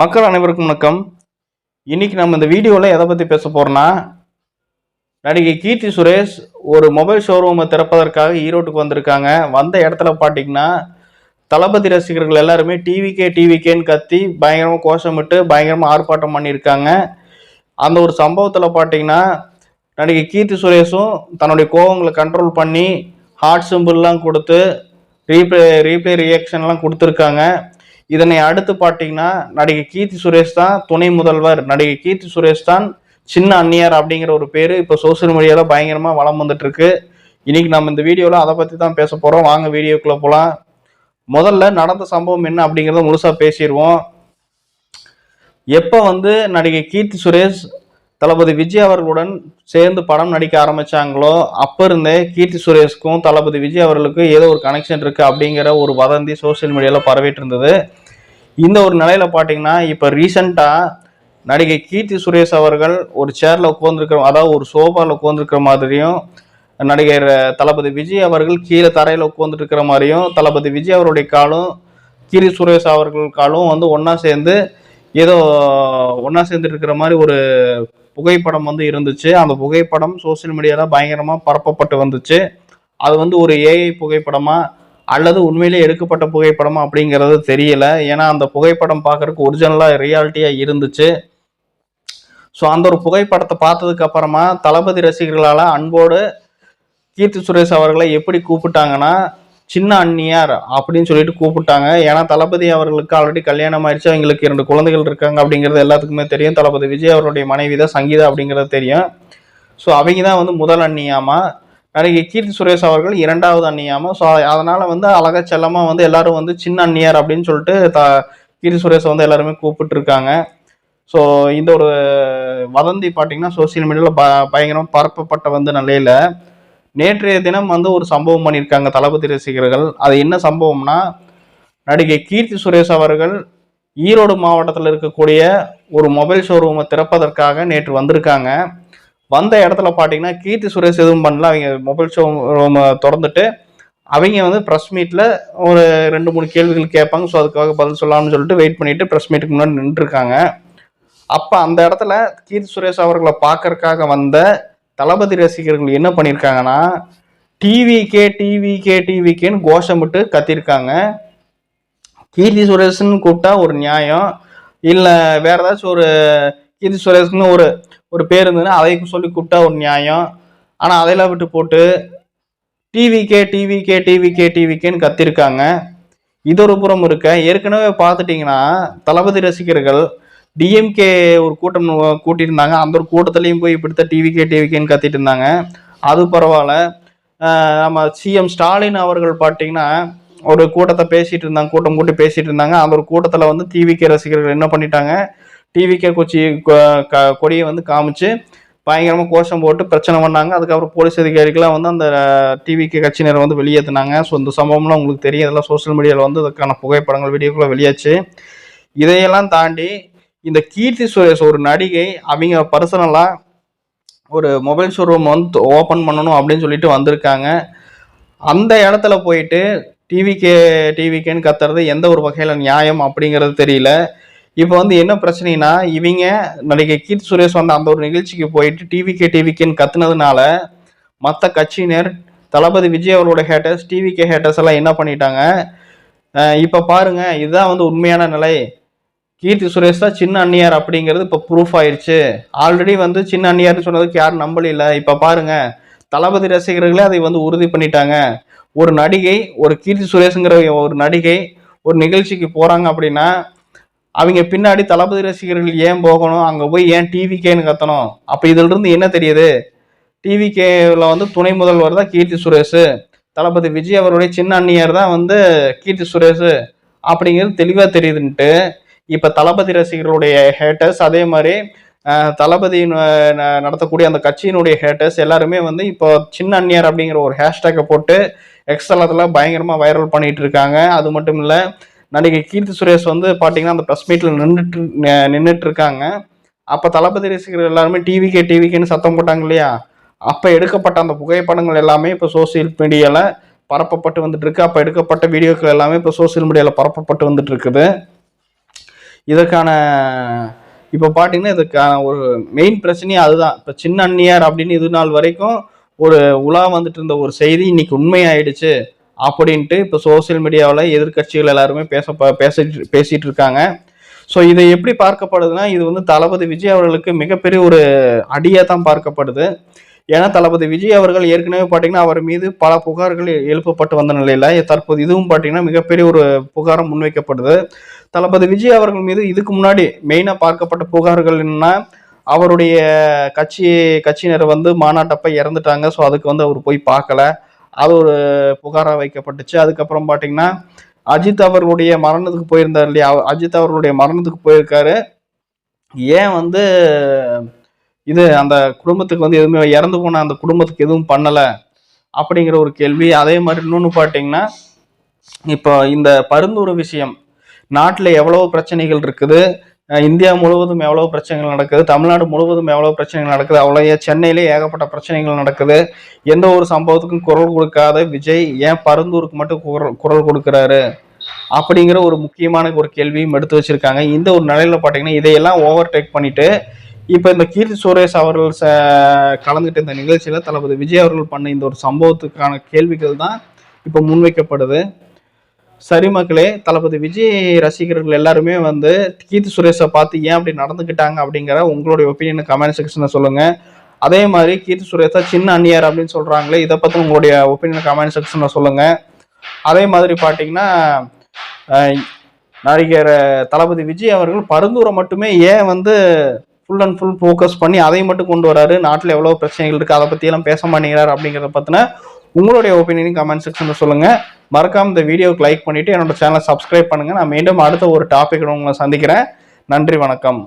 மக்கள் அனைவருக்கும் வணக்கம். இன்னைக்கு நம்ம இந்த வீடியோவில் எதை பற்றி பேச போகிறோன்னா நடிகை கீர்த்தி சுரேஷ் ஒரு மொபைல் ஷோரூமை திறப்பதற்காக ஈரோட்டுக்கு வந்திருக்காங்க. வந்த இடத்துல பார்த்தீங்கன்னா தளபதி ரசிகர்கள் எல்லாருமே டிவிகே டிவிகேன்னு கத்தி பயங்கரமாக கோஷமிட்டு பயங்கரமாக ஆர்ப்பாட்டம் பண்ணியிருக்காங்க. அந்த ஒரு சம்பவத்தில் பார்த்தீங்கன்னா நடிகை கீர்த்தி சுரேஷும் தன்னுடைய கோவங்களை கண்ட்ரோல் பண்ணி ஹார்ட் சிம்பிள்லாம் கொடுத்து ரீப்ளே ரீப்ளே ரியாக்ஷன்லாம் கொடுத்துருக்காங்க. இதனை அடுத்து பார்த்தீங்கன்னா நடிகை கீர்த்தி சுரேஷ் தான் துணை முதல்வர். நடிகை கீர்த்தி சுரேஷ் தான் சின்ன அந்நியார் அப்படிங்கிற ஒரு பேர் இப்போ சோசியல் மீடியாவில் பயங்கரமாக வளம் வந்துட்டு இருக்கு இன்னைக்கு நம்ம இந்த வீடியோவில் அதை பற்றி தான் பேச போகிறோம் வாங்க வீடியோக்குள்ளே போகலாம் முதல்ல நடந்த சம்பவம் என்ன அப்படிங்கிறத முழுசாக பேசிடுவோம். எப்போ வந்து நடிகை கீர்த்தி சுரேஷ் தளபதி விஜய் அவர்களுடன் சேர்ந்து படம் நடிக்க ஆரம்பிச்சாங்களோ அப்போ இருந்தே கீர்த்தி சுரேஷ்க்கும் தளபதி விஜய் அவர்களுக்கும் ஏதோ ஒரு கனெக்ஷன் இருக்கு அப்படிங்கிற ஒரு வதந்தி சோஷியல் மீடியாவில் பரவிட்டு இருந்தது இந்த ஒரு நிலையில பார்த்தீங்கன்னா இப்போ ரீசண்டாக நடிகை கீர்த்தி சுரேஷ் அவர்கள் ஒரு சேர்ல உட்காந்துருக்கிற அதாவது ஒரு சோஃபாவில் உட்காந்துருக்கிற மாதிரியும் நடிகர் தளபதி விஜய் அவர்கள் கீழே தரையில் உட்காந்துட்டு இருக்கிற மாதிரியும் தளபதி விஜய் அவருடைய காலும் கீர்த்தி சுரேஷ் அவர்கள் காலும் வந்து ஒன்றா சேர்ந்து ஏதோ ஒன்றா சேர்ந்துட்டு இருக்கிற மாதிரி ஒரு புகைப்படம் வந்து இருந்துச்சு. அந்த புகைப்படம் சோஷியல் மீடியாவில் பயங்கரமாக பரப்பப்பட்டு வந்துச்சு. அது வந்து ஒரு ஏஐ புகைப்படமா அல்லது உண்மையிலே எடுக்கப்பட்ட புகைப்படமா அப்படிங்கிறது தெரியல. ஏன்னா அந்த புகைப்படம் பார்க்குறதுக்கு ஒரிஜினலாக ரியாலிட்டியாக இருந்துச்சு. ஸோ அந்த ஒரு புகைப்படத்தை பார்த்ததுக்கு அப்புறமா தளபதி ரசிகர்களால் அன்போடு கீர்த்தி சுரேஷ் அவர்களை எப்படி கூப்பிட்டாங்கன்னா சின்ன அண்ணியார் அப்படின்னு சொல்லிட்டு கூப்பிட்டாங்க. ஏன்னா தளபதி அவர்களுக்கு ஆல்ரெடி கல்யாணம் ஆயிடுச்சு. அவங்களுக்கு இரண்டு குழந்தைகள் இருக்காங்க அப்படிங்கிறது எல்லாத்துக்குமே தெரியும். தளபதி விஜய் அவருடைய மனைவி தான் சங்கீதா அப்படிங்கிறது தெரியும். ஸோ அவங்க தான் வந்து முதல் அண்ணியாமா. நடிகை கீர்த்தி சுரேஷ் அவர்கள் இரண்டாவது அண்ணியாமா. ஸோ அதனால் வந்து அழகா செல்லமாக வந்து எல்லாரும் வந்து சின்ன அண்ணியார் அப்படின்னு சொல்லிட்டு த கீர்த்தி சுரேஷ் வந்து எல்லாருமே கூப்பிட்டுருக்காங்க. ஸோ இந்த ஒரு வதந்தி பார்த்தீங்கன்னா சோசியல் மீடியாவில் ப பயங்கரமாக பரப்பப்பட்ட வந்து நிலையில் நேற்றைய தினம் வந்து ஒரு சம்பவம் பண்ணியிருக்காங்க தளபதி ரசிகர்கள். அது என்ன சம்பவம்னா நடிகை கீர்த்தி சுரேஷ் அவர்கள் ஈரோடு மாவட்டத்தில் இருக்கக்கூடிய ஒரு மொபைல் ஷோரூமை திறப்பதற்காக நேற்று வந்திருக்காங்க. வந்த இடத்துல பார்த்தீங்கன்னா கீர்த்தி சுரேஷ் எதுவும் பண்ணல. அவங்க மொபைல் ஷோரூமை திறந்துட்டு அவங்க வந்து ப்ரெஸ் மீட்டில் ஒரு ரெண்டு மூணு கேள்விகள் கேட்பாங்க. ஸோ அதுக்காக பதில் சொல்லலாம்னு சொல்லிட்டு வெயிட் பண்ணிட்டு ப்ரெஸ் மீட்டுக்கு முன்னாடி நின்றுருக்காங்க. அப்போ அந்த இடத்துல கீர்த்தி சுரேஷ் அவர்களை பார்க்கறக்காக வந்த தளபதி ரசிகர்கள் என்ன பண்ணியிருக்காங்கன்னா டிவிகே டிவிகே டிவிகேன்னு கோஷமிட்டு கத்திருக்காங்க. கீர்த்தி சுரேஷ்னு கூப்பிட்டா ஒரு நியாயம். இல்லை வேற ஏதாச்சும் ஒரு கீர்த்தி சுரேஷ்னு ஒரு ஒரு பேர் இருந்ததுன்னா அதை சொல்லி கூப்பிட்டா ஒரு நியாயம். ஆனால் அதையெல்லாம் விட்டு போட்டு டிவிகே டிவிகே டிவிகே டிவிகேன்னு கத்திருக்காங்க. இது ஒரு புறம் இருக்க. ஏற்கனவே பார்த்துட்டிங்கன்னா தளபதி ரசிகர்கள் டிஎம்கே ஒரு கூட்டம் கூட்டியிருந்தாங்க. அந்த ஒரு கூட்டத்துலேயும் போய் இப்படித்தான் டிவிகே டிவிகேன்னு கத்திட்டு இருந்தாங்க அது பரவாயில்ல. நம்ம சிஎம் ஸ்டாலின் அவர்கள் பார்த்தீங்கன்னா ஒரு கூட்டத்தை பேசிட்டு இருந்தாங்க கூட்டம் கூட்டி பேசிட்டு இருந்தாங்க அந்த ஒரு கூட்டத்தில் வந்து டிவிகே ரசிகர்கள் என்ன பண்ணிட்டாங்க? டிவிகே கொச்சி கொ- க- கொடியை வந்து காமிச்சு பயங்கரமாக கோஷம் போட்டு பிரச்சனை பண்ணாங்க. அதுக்கப்புறம் போலீஸ் அதிகாரிகள்லாம் வந்து அந்த டிவிக்கு கட்சியினர் வந்து வெளியேற்றினாங்க ஸோ இந்த சம்பவம்லாம் உங்களுக்கு தெரியும். இதெல்லாம் சோஷியல் மீடியாவில் வந்து அதுக்கான புகைப்படங்கள் வீடியோக்குள்ளே வெளியாச்சு. இதையெல்லாம் தாண்டி இந்த கீர்த்தி சுரேஷ் ஒரு நடிகை அவங்க பர்சனலாக ஒரு மொபைல் ஷோரூம் வந்து ஓப்பன் பண்ணணும் அப்படின்னு சொல்லிட்டு வந்திருக்காங்க. அந்த இடத்துல போயிட்டு டிவிகே டிவிக்கேன்னு கத்துறது எந்த ஒரு வகையில் நியாயம் அப்படிங்கிறது தெரியல. இப்போ வந்து என்ன பிரச்சனைனா இவங்க நடிகை கீர்த்தி சுரேஷ் வந்து அந்த ஒரு நிகழ்ச்சிக்கு போயிட்டு டிவிகே டிவிக்கேன்னு கத்துனதுனால மற்ற கட்சியினர் தளபதி விஜய் அவரோட ஹேட்டர்ஸ் டிவிகே ஹேட்டர்ஸ் எல்லாம் என்ன பண்ணிட்டாங்க? இப்போ பாருங்க இதுதான் வந்து உண்மையான நிலை. கீர்த்தி சுரேஷ் தான் சின்ன அண்ணியார் அப்படிங்கிறது இப்போ ப்ரூஃப் ஆயிடுச்சு ஆல்ரெடி வந்து சின்ன அண்ணியார்னு சொன்னதுக்கு யாரும் நம்பலையில இப்போ பாருங்க தளபதி ரசிகர்களே அதை வந்து உறுதி பண்ணிட்டாங்க. ஒரு நடிகை ஒரு கீர்த்தி சுரேஷுங்கிற ஒரு நடிகை ஒரு நிகழ்ச்சிக்கு போகிறாங்க அப்படின்னா அவங்க பின்னாடி தளபதி ரசிகர்கள் ஏன் போகணும்? அங்கே போய் ஏன் டிவிகேன்னு கத்தணும்? அப்போ இதுல இருந்து என்ன தெரியுது? டிவிகேவில் வந்து துணை முதல்வர் தான் கீர்த்தி சுரேஷ். தளபதி விஜய் அவருடைய சின்ன அண்ணியார் தான் வந்து கீர்த்தி சுரேஷ். அப்படிங்கிறது தெளிவாக தெரியுதுன்ட்டு இப்போ தளபதி ரசிகர்களுடைய ஹேட்டர்ஸ் அதே மாதிரி தளபதி ந- நடத்தக்கூடிய அந்த கட்சியினுடைய ஹேட்டர்ஸ் எல்லாருமே வந்து இப்போ சின்ன அந்நியர் அப்படிங்கிற ஒரு ஹேஷ்டேக்கை போட்டு எக்ஸ்தலத்தில் பயங்கரமாக வைரல் பண்ணிட்டு இருக்காங்க. அது மட்டும் இல்லை நடிகை கீர்த்தி சுரேஷ் வந்து பார்த்தீங்கன்னா அந்த ப்ரெஸ் மீட்டில் நின்றுட்டு நின்றுட்டு இருக்காங்க. அப்போ தளபதி ரசிகர்கள் எல்லாருமே டிவிகே டிவிகேன்னு சத்தம் போட்டாங்க இல்லையா? அப்போ எடுக்கப்பட்ட அந்த புகைப்படங்கள் எல்லாமே இப்போ சோசியல் மீடியாவில் பரப்பப்பட்டு வந்துட்டு இருக்கு. அப்போ எடுக்கப்பட்ட வீடியோக்கள் எல்லாமே இப்போ சோசியல் மீடியாவில் பரப்பப்பட்டு வந்துட்டு இருக்குது. இதற்கான இப்போ பார்த்தீங்கன்னா இதுக்கான ஒரு மெயின் பிரச்சனையே அதுதான். இப்போ சின்ன அந்நியார் அப்படின்னு இது நாள் வரைக்கும் ஒரு உலா வந்துட்டு இருந்த ஒரு செய்தி இன்னைக்கு உண்மையாயிடுச்சு அப்படின்ட்டு இப்போ சோசியல் மீடியாவில் எதிர்க்கட்சிகள் எல்லாருமே பேச பேசிட்டு பேசிகிட்டு இருக்காங்க. ஸோ இதை எப்படி பார்க்கப்படுதுன்னா இது வந்து தளபதி விஜய் அவர்களுக்கு மிகப்பெரிய ஒரு அடியாக தான் பார்க்கப்படுது. ஏன்னா தளபதி விஜய் அவர்கள் ஏற்கனவே பார்த்தீங்கன்னா அவர் மீது பல புகார்கள் எழுப்பப்பட்டு வந்த நிலையில் தற்போது இதுவும் பார்த்தீங்கன்னா மிகப்பெரிய ஒரு புகாரம் முன்வைக்கப்படுது. தளபதி விஜய் அவர்கள் மீது இதுக்கு முன்னாடி மெயினாக பார்க்கப்பட்ட புகார்கள் என்னன்னா அவருடைய கட்சி கட்சியினர் வந்து மாநாட்டப்ப இறந்துட்டாங்க. ஸோ அதுக்கு வந்து அவர் போய் பார்க்கல. அது ஒரு புகாராக வைக்கப்பட்டுச்சு. அதுக்கப்புறம் பார்த்தீங்கன்னா அஜித் அவர்களுடைய மரணத்துக்கு போயிருந்தார் இல்லையா? அஜித் அவர்களுடைய மரணத்துக்கு போயிருக்காரு. ஏன் வந்து இது அந்த குடும்பத்துக்கு வந்து எதுவுமே இறந்து போன அந்த குடும்பத்துக்கு எதுவும் பண்ணலை அப்படிங்கிற ஒரு கேள்வி. அதே மாதிரி இன்னொன்று பார்த்தீங்கன்னா இப்போ இந்த பருந்தூர் விஷயம் நாட்டில் எவ்வளோ பிரச்சனைகள் இருக்குது? இந்தியா முழுவதும் எவ்வளோ பிரச்சனைகள் நடக்குது? தமிழ்நாடு முழுவதும் எவ்வளோ பிரச்சனைகள் நடக்குது? அவ்வளோ சென்னையிலே ஏகப்பட்ட பிரச்சனைகள் நடக்குது. எந்த ஒரு சம்பவத்துக்கும் குரல் கொடுக்காத விஜய் ஏன் பருந்தூருக்கு மட்டும் குரல் குரல் கொடுக்குறாரு? அப்படிங்கிற ஒரு முக்கியமான ஒரு கேள்வியும் எடுத்து வச்சிருக்காங்க. இந்த ஒரு நிலையில பார்த்தீங்கன்னா இதையெல்லாம் ஓவர் டேக் பண்ணிட்டு இப்போ இந்த கீர்த்தி சுரேஷ் அவர்கள் ச- கலந்துட்ட இந்த நிகழ்ச்சியில் தளபதி விஜய் அவர்கள் பண்ண இந்த ஒரு சம்பவத்துக்கான கேள்விகள் தான் இப்போ முன்வைக்கப்படுது. சரி மக்களே தளபதி விஜய் ரசிகர்கள் எல்லாருமே வந்து கீர்த்தி சுரேஷை பார்த்து ஏன் அப்படி நடந்துக்கிட்டாங்க அப்படிங்கிற உங்களுடைய ஒப்பீனியன் கமெண்ட் செக்ஷனில் சொல்லுங்கள் அதே மாதிரி கீர்த்தி சுரேஷா சின்ன அந்நியார் அப்படின்னு சொல்கிறாங்களே இதை பற்றி உங்களுடைய ஒப்பீனியன் கமெண்ட் செக்ஷனில் சொல்லுங்கள் அதே மாதிரி பார்த்தீங்கன்னா நடிகர் தளபதி விஜய் அவர்கள் பருந்தூரை மட்டுமே ஏன் வந்து ஃபுல் அண்ட் ஃபுல் ஃபோக்கஸ் பண்ணி அதை மட்டும் கொண்டு வராரு. நாட்டில் எவ்வளோ பிரச்சனைகள் இருக்குது அதை பற்றியெல்லாம் பேச மாட்டேங்கிறார் அப்படிங்கிறத பற்றின உங்களுடைய ஒப்பீனியன் கமெண்ட் செக்ஷனில் சொல்லுங்கள் மறக்காம இந்த வீடியோவுக்கு லைக் பண்ணிவிட்டு என்னோட சேனலை சப்ஸ்கிரைப் பண்ணுங்கள் நான் மீண்டும் அடுத்த ஒரு டாபிக் உங்களை சந்திக்கிறேன். நன்றி வணக்கம்.